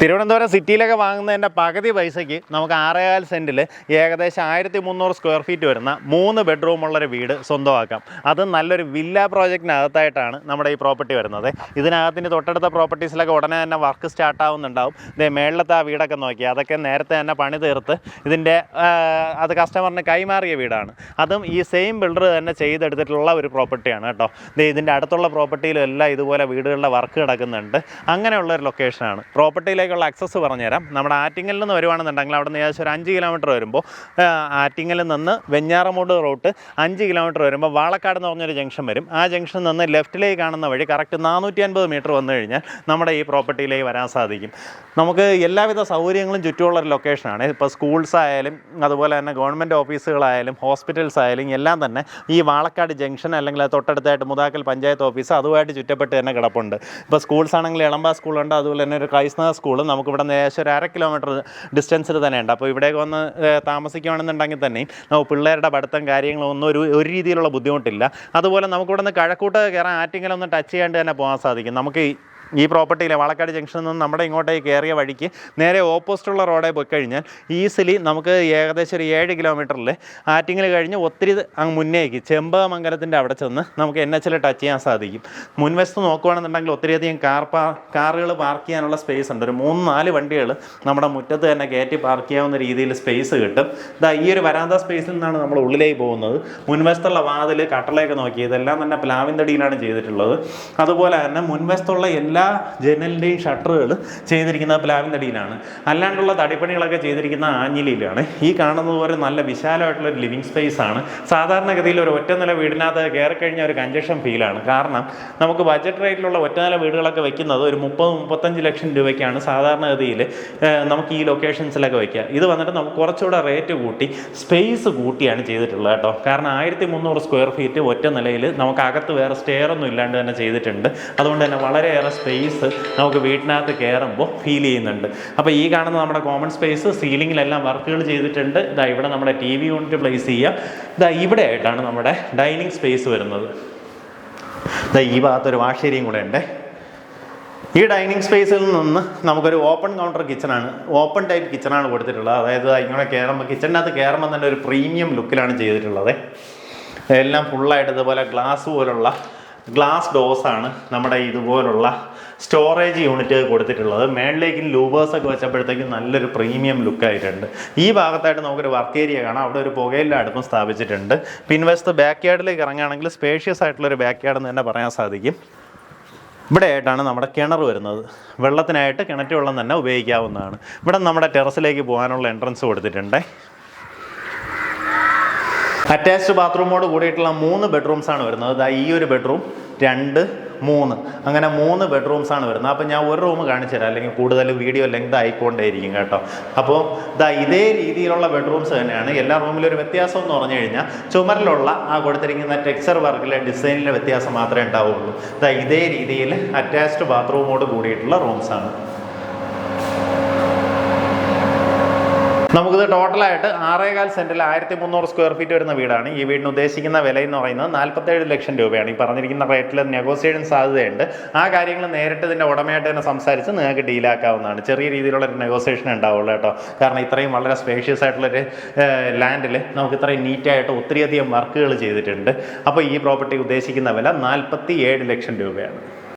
തിരുവനന്തപുരം സിറ്റിയിലൊക്കെ വാങ്ങുന്നതിന്റെ പകുതി പൈസയ്ക്ക് നമുക്ക് ആറേകാൽ സെന്റിൽ ഏകദേശം ആയിരത്തി മുന്നൂറ് സ്ക്വയർ ഫീറ്റ് വരുന്ന മൂന്ന് ബെഡ്റൂമുള്ളൊരു വീട് സ്വന്തമാക്കാം. അത് നല്ലൊരു വില്ല പ്രോജക്റ്റിനകത്തായിട്ടാണ് നമ്മുടെ ഈ പ്രോപ്പർട്ടി വരുന്നത്. ഇതിനകത്തിന്റെ തൊട്ടടുത്ത പ്രോപ്പർട്ടീസിലൊക്കെ ഉടനെ തന്നെ വർക്ക് സ്റ്റാർട്ട് ആവുന്നുണ്ടാവും ഇതേ മേളിലത്തെ ആ വീടൊക്കെ നോക്കി. അതൊക്കെ നേരത്തെ തന്നെ പണി തീർത്ത് ഇതിന്റെ അത് കസ്റ്റമറിന് കൈമാറിയ വീടാണ്. അതും ഈ സെയിം ബിൽഡർ തന്നെ ചെയ്തെടുത്തിട്ടുള്ള ഒരു പ്രോപ്പർട്ടിയാണ് കേട്ടോ. ഇതിന്റെ അടുത്തുള്ള പ്രോപ്പർട്ടിയിലും എല്ലാം ഇതുപോലെ വീടുകളുടെ വർക്ക് കിടക്കുന്നുണ്ട്. അങ്ങനെയുള്ള ഒരു ലൊക്കേഷനാണ്. പ്രോപ്പർട്ടിയിലേക്കുള്ള അക്സസ് പറഞ്ഞുതരാം. നമ്മുടെ ആറ്റിങ്ങലിൽ നിന്ന് വരുവാണെന്നുണ്ടെങ്കിൽ അവിടെ നിന്ന് ഏകദേശം ഒരു അഞ്ച് കിലോമീറ്റർ വരുമ്പോൾ ആറ്റിങ്ങലിൽ നിന്ന് വെഞ്ഞാറമൂട് റൂട്ട് അഞ്ച് കിലോമീറ്റർ വരുമ്പോൾ വാളക്കാട് എന്ന് പറഞ്ഞൊരു ജംഗ്ഷൻ വരും. ആ ജംഗ്ഷനിൽ നിന്ന് ലെഫ്റ്റിലേക്ക് കാണുന്ന വഴി കറക്റ്റ് നാനൂറ്റി അൻപത് മീറ്റർ വന്നു കഴിഞ്ഞാൽ നമ്മുടെ ഈ പ്രോപ്പർട്ടിയിലേക്ക് വരാൻ സാധിക്കും. നമുക്ക് എല്ലാവിധ സൗകര്യങ്ങളും ചുറ്റുമുള്ള ഒരു ലൊക്കേഷനാണ് ഇപ്പോൾ സ്കൂൾസ് ആയാലും അതുപോലെ തന്നെ ഗവൺമെന്റ് ഓഫീസുകളായാലും ഹോസ്പിറ്റൽസ് ആയാലും എല്ലാം തന്നെ ഈ വാളക്കാട് ജംഗ്ഷൻ അല്ലെങ്കിൽ തൊട്ടടുത്തായിട്ട് മുതാക്കൽ പഞ്ചായത്ത് ഓഫീസ് അതുമായിട്ട് ചുറ്റപ്പെട്ട് തന്നെ കിടപ്പുണ്ട്. ഇപ്പോൾ സ്കൂൾസ് ആണെങ്കിൽ എളമ്പ സ്കൂളുണ്ട് അതുപോലെ തന്നെ ഒരു ക്രൈസ്തവ സ്കൂൾ നമുക്ക് ഇവിടെ നിന്ന് ഏകദേശം ഒരു അര കിലോമീറ്റർ ഡിസ്റ്റൻസിൽ തന്നെ ഉണ്ട് അപ്പോൾ ഇവിടേക്ക് വന്ന് താമസിക്കുകയാണെന്നുണ്ടെങ്കിൽ തന്നെയും നമുക്ക് പിള്ളേരുടെ പഠിത്തം കാര്യങ്ങളും ഒന്നും ഒരു ഒരു രീതിയിലുള്ള ബുദ്ധിമുട്ടില്ല. അതുപോലെ നമുക്കിവിടെ നിന്ന് കഴക്കൂട്ട് കയറാൻ ഒന്ന് ടച്ച് ചെയ്യാണ്ട് തന്നെ പോകാൻ സാധിക്കും. നമുക്ക് ഈ പ്രോപ്പർട്ടിയിലെ വാളക്കാട് ജംഗ്ഷനിൽ നിന്ന് നമ്മുടെ ഇങ്ങോട്ടേക്ക് കയറിയ വഴിക്ക് നേരെ ഓപ്പോസിറ്റുള്ള റോഡേ പോയി കഴിഞ്ഞാൽ ഈസിലി നമുക്ക് ഏകദേശം ഒരു ഏഴ് കിലോമീറ്ററിൽ ആറ്റിങ്ങൽ കഴിഞ്ഞ് ഒത്തിരി അങ്ങ് മുന്നേക്ക് ചെമ്പമംഗലത്തിന്റെ അവിടെ ചെന്ന് നമുക്ക് എൻ എച്ചിൽ ടച്ച് ചെയ്യാൻ സാധിക്കും. മുൻവശത്ത് നോക്കുകയാണെന്നുണ്ടെങ്കിൽ ഒത്തിരിയധികം കാർ പാ കാറുകൾ പാർക്ക് ചെയ്യാനുള്ള സ്പേസ് ഉണ്ട്. ഒരു മൂന്ന് നാല് വണ്ടികൾ നമ്മുടെ മുറ്റത്ത് തന്നെ കയറ്റി പാർക്ക് ചെയ്യാവുന്ന രീതിയിൽ സ്പേസ് കിട്ടും. ഇതാ ഈ ഒരു വരാന്ത സ്പേസിൽ നിന്നാണ് നമ്മൾ ഉള്ളിലേക്ക് പോകുന്നത്. മുൻവശത്തുള്ള വാതിൽ കട്ടളയൊക്കെ നോക്കി ഇതെല്ലാം തന്നെ പ്ലാവിൻ തടിയിലാണ് ചെയ്തിട്ടുള്ളത്. അതുപോലെ തന്നെ മുൻവശത്തുള്ള എല്ലാ ജനലിന്റെയും ഷട്ടറുകൾ ചെയ്തിരിക്കുന്ന പ്ലാവിൻ തടിയിലാണ് അല്ലാണ്ടുള്ള തടിപ്പണികളൊക്കെ ചെയ്തിരിക്കുന്ന ആഞ്ഞിലിയിലാണ്. ഈ കാണുന്നത് പോലെ നല്ല വിശാലമായിട്ടുള്ള ഒരു ലിവിങ് സ്പേസ് ആണ് സാധാരണഗതിയിൽ ഒരു ഒറ്റ നില വീടിനകത്ത് കയറി കഴിഞ്ഞാൽ ഒരു കഞ്ചക്ഷൻ ഫീലാണ്. കാരണം നമുക്ക് ബഡ്ജറ്റ് റേറ്റിലുള്ള ഒറ്റ നില വീടുകളൊക്കെ വെക്കുന്നത് ഒരു മുപ്പത് മുപ്പത്തഞ്ച് ലക്ഷം രൂപയ്ക്കാണ് സാധാരണഗതിയിൽ നമുക്ക് ഈ ലൊക്കേഷൻസിലൊക്കെ വയ്ക്കുക ഇത് വന്നിട്ട് നമുക്ക് കുറച്ചുകൂടെ റേറ്റ് കൂട്ടി സ്പേസ് കൂട്ടിയാണ് ചെയ്തിട്ടുള്ളത് കേട്ടോ. കാരണം ആയിരത്തി മുന്നൂറ് സ്ക്വയർ ഫീറ്റ് ഒറ്റ നിലയിൽ നമുക്ക് അകത്ത് വേറെ സ്റ്റെയർ ഒന്നും ഇല്ലാണ്ട് തന്നെ ചെയ്തിട്ടുണ്ട്. അതുകൊണ്ട് തന്നെ വളരെയേറെ സ്പേസ് നമുക്ക് വീട്ടിനകത്ത് കയറുമ്പോൾ ഫീൽ ചെയ്യുന്നുണ്ട്. അപ്പോൾ ഈ കാണുന്ന നമ്മുടെ കോമൺ സ്പേസ് സീലിങ്ങിലെല്ലാം വർക്കുകൾ ചെയ്തിട്ടുണ്ട്. ഇതാ ഇവിടെ നമ്മുടെ ടി വി യൂണിറ്റ് പ്ലേസ് ചെയ്യുക ഇതാ ഇവിടെ ആയിട്ടാണ് നമ്മുടെ ഡൈനിങ് സ്പേസ് വരുന്നത്. ഇതാ ഈ ഭാഗത്തൊരു വാഷേരിയും കൂടെ ഉണ്ട്. ഈ ഡൈനിങ് സ്പേസിൽ നിന്ന് നമുക്കൊരു ഓപ്പൺ കൗണ്ടർ കിച്ചണാണ് ഓപ്പൺ ടൈപ്പ് കിച്ചണാണ് കൊടുത്തിട്ടുള്ളത്. അതായത് ഇങ്ങനെ കയറുമ്പോൾ കിച്ചണിനകത്ത് കയറുമ്പോൾ തന്നെ ഒരു പ്രീമിയം ലുക്കിലാണ് ചെയ്തിട്ടുള്ളത്. എല്ലാം ഫുള്ളായിട്ട് ഇതുപോലെ ഗ്ലാസ് പോലുള്ള ഗ്ലാസ് ഡോസാണ് നമ്മുടെ ഇതുപോലുള്ള സ്റ്റോറേജ് യൂണിറ്റ് കൊടുത്തിട്ടുള്ളത്. മേളിലേക്കും ലൂബേഴ്സ് ഒക്കെ വെച്ചപ്പോഴത്തേക്കും നല്ലൊരു പ്രീമിയം ലുക്കായിട്ടുണ്ട് ഈ ഭാഗത്തായിട്ട് നമുക്കൊരു വർക്ക് ഏരിയ കാണാം. അവിടെ ഒരു പുകയിലെ അടുപ്പും സ്ഥാപിച്ചിട്ടുണ്ട്. പിൻവശത്ത് ബാക്ക് യാർഡിലേക്ക് ഇറങ്ങുകയാണെങ്കിൽ സ്പേഷ്യസ് ആയിട്ടുള്ള ഒരു ബാക്ക് യാർഡ് എന്ന് തന്നെ പറയാൻ സാധിക്കും. ഇവിടെ ആയിട്ടാണ് നമ്മുടെ കിണർ വരുന്നത്. വെള്ളത്തിനായിട്ട് കിണറ്റ് വെള്ളം തന്നെ ഉപയോഗിക്കാവുന്നതാണ്. ഇവിടെ നമ്മുടെ ടെറസിലേക്ക് പോകാനുള്ള എൻട്രൻസ് കൊടുത്തിട്ടുണ്ട്. അറ്റാച്ച്ഡ് ബാത്റൂമോട് കൂടിയിട്ടുള്ള മൂന്ന് ബെഡ്റൂംസ് ആണ് വരുന്നത്. ഈ ഒരു ബെഡ്റൂം രണ്ട് മൂന്ന്. അങ്ങനെ മൂന്ന് ബെഡ്റൂംസാണ് വരുന്നത്. അപ്പോൾ ഞാൻ ഒരു റൂം കാണിച്ചു തരാം. അല്ലെങ്കിൽ കൂടുതൽ വീഡിയോ ലെങ്ത് ആയിക്കൊണ്ടേയിരിക്കും കേട്ടോ. അപ്പോൾ ഇതാ ഇതേ രീതിയിലുള്ള ബെഡ്റൂംസ് തന്നെയാണ്. എല്ലാ റൂമിലും ഒരു വ്യത്യാസം എന്ന് പറഞ്ഞു കഴിഞ്ഞാൽ ചുമരിലുള്ള ആ കൊടുത്തിരിക്കുന്ന ടെക്സ്ചർ വർക്കിലെ ഡിസൈനിലെ വ്യത്യാസം മാത്രമേ ഉണ്ടാവുള്ളൂ. ഇതാ ഇതേ രീതിയിൽ അറ്റാച്ച്ഡ് ബാത്റൂമോട് കൂടിയിട്ടുള്ള റൂംസ് നമുക്കിത് ടോട്ടലായിട്ട് ആറേകാൽ സെന്റിൽ ആയിരത്തി മുന്നൂറ് സ്ക്വയർ ഫീറ്റ് വരുന്ന വീടാണ്. ഈ വീടിന് ഉദ്ദേശിക്കുന്ന വില എന്ന് പറയുന്നത് നാൽപ്പത്തേഴ് ലക്ഷം രൂപയാണ്. ഈ പറഞ്ഞിരിക്കുന്ന റേറ്റിൽ നെഗോസിയേഷൻ സാധ്യതയുണ്ട്. ആ കാര്യങ്ങൾ നേരിട്ട് ഇതിന്റെ ഉടമയായിട്ട് തന്നെ സംസാരിച്ച് നിങ്ങൾക്ക് ഡീലാക്കാവുന്നതാണ് ചെറിയ രീതിയിലുള്ള ഒരു നെഗോസിയേഷൻ ഉണ്ടാവുള്ളൂ കേട്ടോ. കാരണം ഇത്രയും വളരെ സ്പേഷ്യസ് ആയിട്ടുള്ളൊരു ലാൻഡിൽ നമുക്ക് ഇത്രയും നീറ്റായിട്ട് ഒത്തിരിയധികം വർക്കുകൾ ചെയ്തിട്ടുണ്ട്. അപ്പോൾ ഈ പ്രോപ്പർട്ടി ഉദ്ദേശിക്കുന്ന വില നാൽപ്പത്തി ഏഴ് ലക്ഷം രൂപയാണ്.